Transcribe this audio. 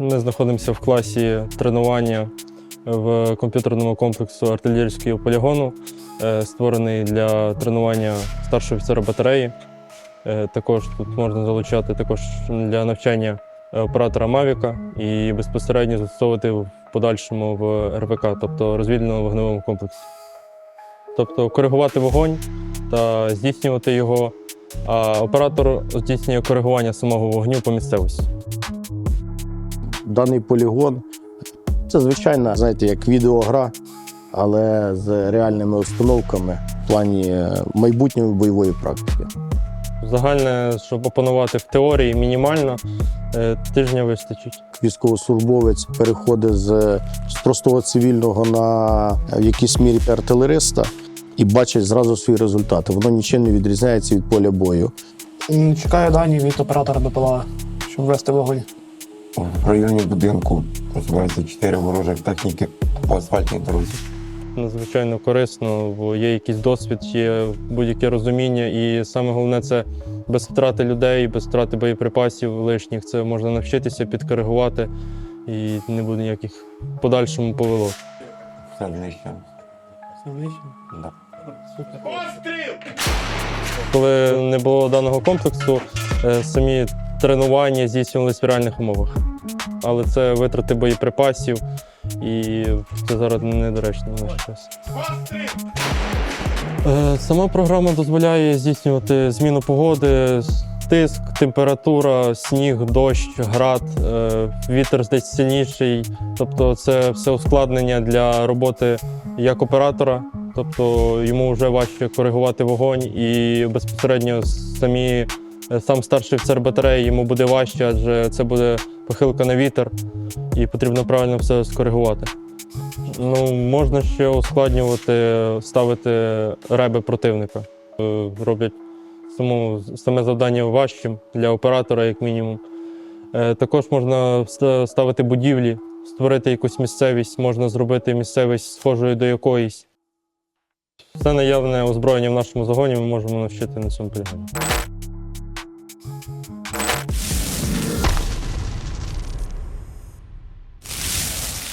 Ми знаходимося в класі тренування в комп'ютерному комплексу артилерійського полігону, е, створений для тренування старшого офіцера батареї. Е, Також тут можна залучати також для навчання е, оператора Мавіка і безпосередньо застосовувати в подальшому в РВК, тобто розвідувальному вогневому комплексі. Тобто коригувати вогонь та здійснювати його, а оператор здійснює коригування самого вогню по місцевості. Даний полігон це звичайна, знаєте, як відеогра, але з реальними установками в плані е, майбутньої бойової практики. Загальне, щоб опанувати в теорії, мінімально е, тижня вистачить. Військовослужбовець переходить з, з простого цивільного на в якійсь мірі артилериста і бачить зразу свої результати. Воно нічим не відрізняється від поля бою. Чекаю дані від оператора БПЛА, щоб ввести вогонь. В районі будинку просувається чотири ворожих техніки по асфальтній дорозі. Надзвичайно корисно, бо є якийсь досвід, є будь-яке розуміння, і саме головне це без втрати людей, без втрати боєприпасів лишніх. Це можна навчитися підкоригувати і не буде ніяких подальшому повело. Все знищено. Да. Коли не було даного комплексу, е, самі тренування здійснювалися в реальних умовах. Але це витрати боєприпасів, і це зараз недоречно на наш час. Е, Сама програма дозволяє здійснювати зміну погоди, тиск, температура, сніг, дощ, град, е, вітер десь сильніший. Тобто це все ускладнення для роботи як оператора, тобто йому вже важче коригувати вогонь, і безпосередньо самі, е, сам старший офіцер батареї йому буде важче, адже це буде похилка на вітер, і потрібно правильно все скоригувати. Ну, можна ще ускладнювати, ставити реби противника. Е, Роблять саму, саме завдання важчим для оператора, як мінімум. Е, Також можна ставити будівлі, створити якусь місцевість, можна зробити місцевість схожою до якоїсь. Все наявне озброєння в нашому загоні ми можемо навчити на цьому полігоні.